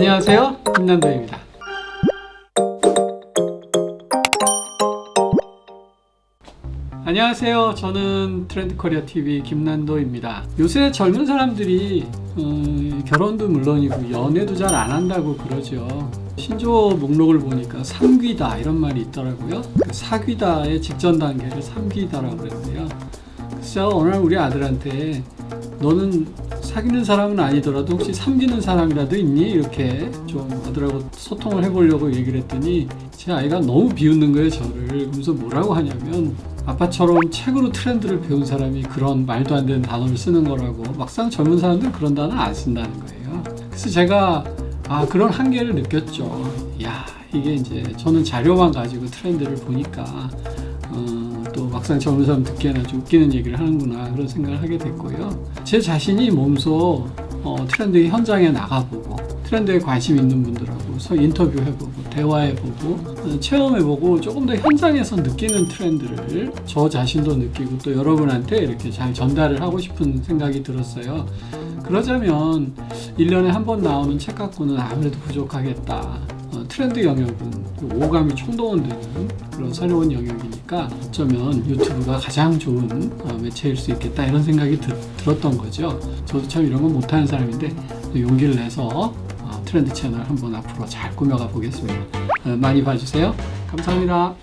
안녕하세요. 김남도입니다. 안녕하세요. 저는 트렌드 코리아 TV 김난도입니다. 요새 젊은 사람들이 어, 결혼도 물론이고 연애도 잘 안 한다고 그러죠. 신조 목록을 보니까 삼귀다 이런 말이 있더라고요. 그 사귀다의 직전 단계를 삼귀다라고 그랬는데요. 그래서 오늘 우리 아들한테 너는 사귀는 사람은 아니더라도 혹시 삼기는 사람이라도 있니? 이렇게 좀 아들하고 소통을 해보려고 얘기를 했더니 제 아이가 너무 비웃는 거예요 저를. 그래서 뭐라고 하냐면 아빠처럼 책으로 트렌드를 배운 사람이 그런 말도 안 되는 단어를 쓰는 거라고 막상 젊은 사람들은 그런 단어 안 쓴다는 거예요. 그래서 제가 아 그런 한계를 느꼈죠. 야 이게 이제 저는 자료만 가지고 트렌드를 보니까 어, 또 막상 젊은 사람 듣기에는 좀 웃기는 얘기를 하는구나 그런 생각을 하게 됐고요. 제 자신이 몸소 어, 트렌드 현장에 나가보고 트렌드에 관심 있는 분들하고 서 인터뷰해보고 대화해보고 어, 체험해보고 조금 더 현장에서 느끼는 트렌드를 저 자신도 느끼고 또 여러분한테 이렇게 잘 전달을 하고 싶은 생각이 들었어요. 그러자면 1년에 한 번 나오는 책 갖고는 아무래도 부족하겠다. 어, 트렌드 영역은 그 오감이 총동원되는 그런 새로운 영역이니까 어쩌면 유튜브가 가장 좋은 어, 매체일 수 있겠다 이런 생각이 들, 들었던 거죠. 저도 참 이런 건 못하는 사람인데 용기를 내서 어, 트렌드 채널 한번 앞으로 잘 꾸며가 보겠습니다. 어, 많이 봐주세요. 감사합니다.